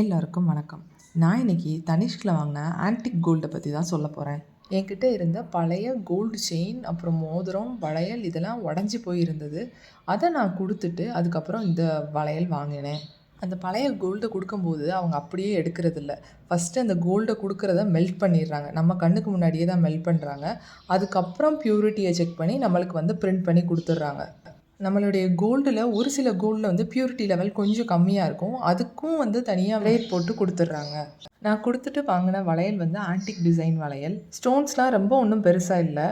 எல்லோருக்கும் வணக்கம். நான் இன்னைக்கு தனிஷ்கில் வாங்கின ஆன்டிக் கோல்டை பற்றி தான் சொல்ல போகிறேன் என்கிட்ட இருந்த பழைய கோல்டு செயின் அப்புறம் மோதிரம் வளையல் இதெல்லாம் உடஞ்சி போயிருந்தது. அதை நான் கொடுத்துட்டு அதுக்கப்புறம் இந்த வளையல் வாங்கினேன். அந்த பழைய கோல்டை கொடுக்கும்போது அவங்க அப்படியே எடுக்கிறதில்ல. ஃபஸ்ட்டு அந்த கோல்டை கொடுக்குறத மெல்ட் பண்ணிடுறாங்க. நம்ம கண்ணுக்கு முன்னாடியே தான் மெல்ட் பண்ணுறாங்க அதுக்கப்புறம் ப்யூரிட்டியை செக் பண்ணி நம்மளுக்கு வந்து பிரிண்ட் பண்ணி கொடுத்துட்றாங்க. நம்மளுடைய கோல்டில் ஒரு சில கோல்டில் வந்து பியூரிட்டி லெவல் கொஞ்சம் கம்மியாக இருக்கும். அதுக்கும் வந்து தனியாக ரேட் போட்டு கொடுத்துட்றாங்க. நான் கொடுத்துட்டு வாங்கின வளையல் வந்து ஆன்டிக் டிசைன் வளையல். ஸ்டோன்ஸ்லாம் ரொம்ப ஒன்றும் பெருசாக இல்லை.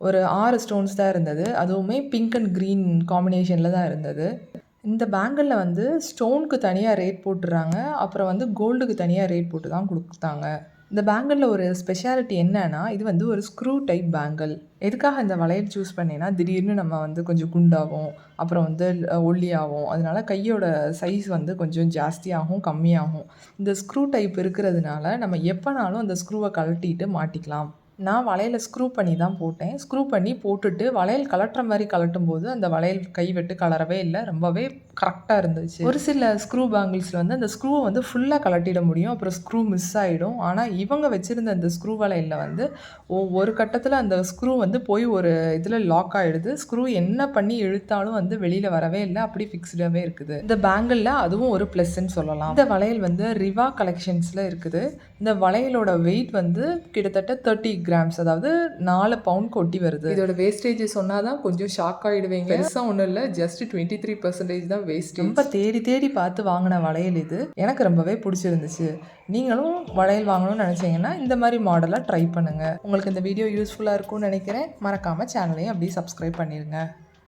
ஒரு ஆறு ஸ்டோன்ஸ் தான் இருந்தது. அதுவுமே பிங்க் அண்ட் க்ரீன் காம்பினேஷனில் தான் இருந்தது. இந்த பேங்கிளில் வந்து ஸ்டோனுக்கு தனியாக ரேட் போட்டுறாங்க அப்புறம் வந்து கோல்டுக்கு தனியாக ரேட் போட்டு தான் கொடுத்தாங்க. இந்த பேங்கிளில் ஒரு ஸ்பெஷாலிட்டி என்னன்னா இது வந்து ஒரு ஸ்க்ரூ டைப் பேங்கிள் எதுக்காக இந்த வளையல் சூஸ் பண்ணேன்னா திடீர்னு நம்ம வந்து கொஞ்சம் குண்டாகும் அப்புறம் வந்து ஒல்லியாகும் அதனால கையோட சைஸ் வந்து கொஞ்சம் ஜாஸ்தியாகும் கம்மியாகும் இந்த ஸ்க்ரூ டைப் இருக்கிறதுனால நம்ம எப்போனாலும் அந்த ஸ்க்ரூவை கழட்டிட்டு மாட்டிக்கலாம். நான் வளையலை ஸ்க்ரூ பண்ணி தான் போட்டேன். ஸ்க்ரூ பண்ணி போட்டுட்டு வளையல் கலட்டுற மாதிரி கலட்டும் போது அந்த வளையல் கைவிட்டு கலரவே இல்லை. ரொம்பவே கரெக்டாக இருந்துச்சு. ஒரு சில ஸ்க்ரூ பேங்கிள்ஸில் வந்து அந்த ஸ்க்ரூவை வந்து ஃபுல்லாக கலட்டிட முடியும். அப்புறம் ஸ்க்ரூ மிஸ் ஆகிடும் ஆனால் இவங்க வச்சுருந்த அந்த ஸ்க்ரூ வளையலில் வந்து ஒரு கட்டத்தில் அந்த ஸ்க்ரூ வந்து போய் ஒரு இதில் லாக் ஆகிடுது ஸ்க்ரூ என்ன பண்ணி இழுத்தாலும் வந்து வெளியில் வரவே இல்லை. அப்படி ஃபிக்ஸ்டாகவே இருக்குது. இந்த பேங்கிளில் அதுவும் ஒரு ப்ளஸ்ன்னு சொல்லலாம். இந்த வளையல் வந்து ரிவா கலெக்ஷன்ஸில் இருக்குது. இந்த வளையலோட வெயிட் வந்து கிட்டத்தட்ட தேர்ட்டி கிராம்ஸ் அதாவது நாலு பவுண்ட் கொட்டி வருது. இதோட வேஸ்டேஜ் சொன்னால் தான் கொஞ்சம் ஷாக் ஆகிடுவீங்க பெருசாக ஒன்றும் இல்லை. ஜஸ்ட் டுவெண்ட்டி த்ரீ பர்சன்டேஜ் தான் வேஸ்ட் ரொம்ப தேடி தேடி பார்த்து வாங்கின வளையல் இது. எனக்கு ரொம்பவே பிடிச்சிருந்துச்சு. நீங்களும் வளையல் வாங்கணும்னு நினச்சிங்கன்னா இந்த மாதிரி மாடலாக ட்ரை பண்ணுங்கள் உங்களுக்கு இந்த வீடியோ யூஸ்ஃபுல்லாக இருக்கும்னு நினைக்கிறேன். மறக்காமல் சேனலையும் அப்படியே சப்ஸ்கிரைப் பண்ணிடுங்க